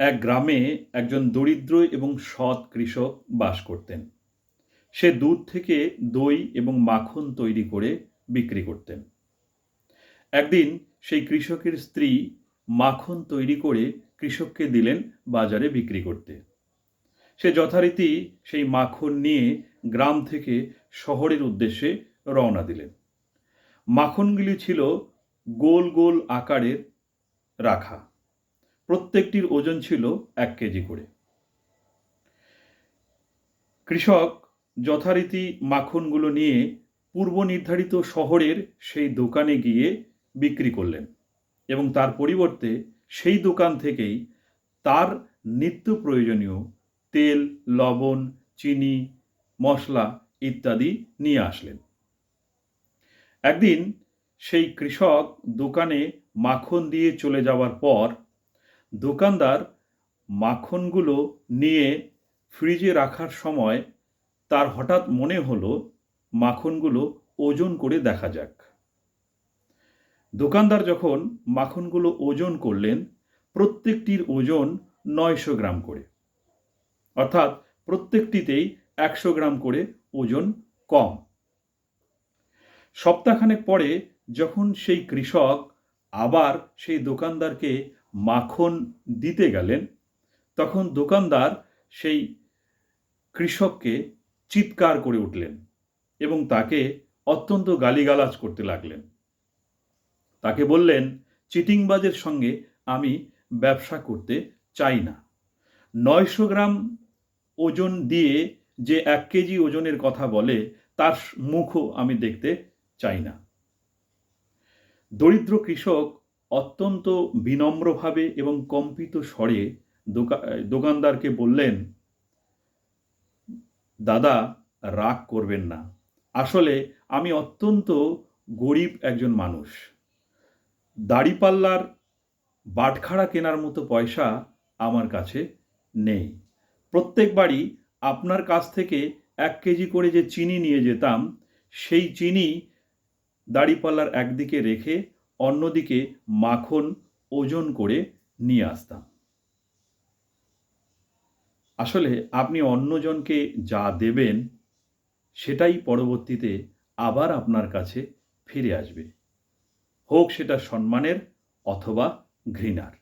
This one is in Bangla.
এক গ্রামে একজন দরিদ্র এবং সৎ কৃষক বাস করতেন। সে দুধ থেকে দই এবং মাখন তৈরি করে বিক্রি করতেন। একদিন সেই কৃষকের স্ত্রী মাখন তৈরি করে কৃষককে দিলেন বাজারে বিক্রি করতে। সে যথারীতি সেই মাখন নিয়ে গ্রাম থেকে শহরের উদ্দেশ্যে রওনা দিলেন। মাখনগুলি ছিল গোল গোল আকারের রাখা। প্রত্যেকটির ওজন ছিল এক কেজি করে। কৃষক যথারীতি মাখনগুলো নিয়ে পূর্ব নির্ধারিত শহরের সেই দোকানে গিয়ে বিক্রি করলেন এবং তার পরিবর্তে সেই দোকান থেকেই তার নিত্য প্রয়োজনীয় তেল, লবণ, চিনি, মশলা ইত্যাদি নিয়ে আসলেন। একদিন সেই কৃষক দোকানে মাখন দিয়ে চলে যাওয়ার পর দোকানদার মাখনগুলো নিয়ে ফ্রিজে রাখার সময় তার হঠাৎ মনে হলো মাখনগুলো ওজন করে দেখা যাক। দোকানদার যখন মাখনগুলো ওজন করলেন, প্রত্যেকটির ওজন নয়শো গ্রাম করে। অর্থাৎ প্রত্যেকটিতেই একশো গ্রাম করে ওজন কম। সপ্তাহখানেক পরে যখন সেই কৃষক আবার সেই দোকানদারকে মাখন দিতে গেলেন, তখন দোকানদার সেই কৃষককে চিৎকার করে উঠলেন এবং তাকে অত্যন্ত গালিগালাজ করতে লাগলেন। তাকে বললেন, চিটিংবাজের সঙ্গে আমি ব্যবসা করতে চাই না। নয়শো গ্রাম ওজন দিয়ে যে এক কেজি ওজনের কথা বলে, তার মুখও আমি দেখতে চাই না। দরিদ্র কৃষক অত্যন্ত বিনম্রভাবে এবং কম্পিত স্বরে দোকানদারকে বললেন, দাদা, রাগ করবেন না। আসলে আমি অত্যন্ত গরিব একজন মানুষ। দাড়িপাল্লার বাটখারা কেনার মতো পয়সা আমার কাছে নেই। প্রত্যেকবারই আপনার কাছ থেকে এক কেজি করে যে চিনি নিয়ে যেতাম, সেই চিনি দাড়িপাল্লার একদিকে রেখে অন্যদিকে মাখন ওজন করে নিয়ে আসতাম। আসলে আপনি অন্যজনকে যা দেবেন, সেটাই পরবর্তীতে আবার আপনার কাছে ফিরে আসবে। হোক সেটা সম্মানের অথবা ঘৃণার।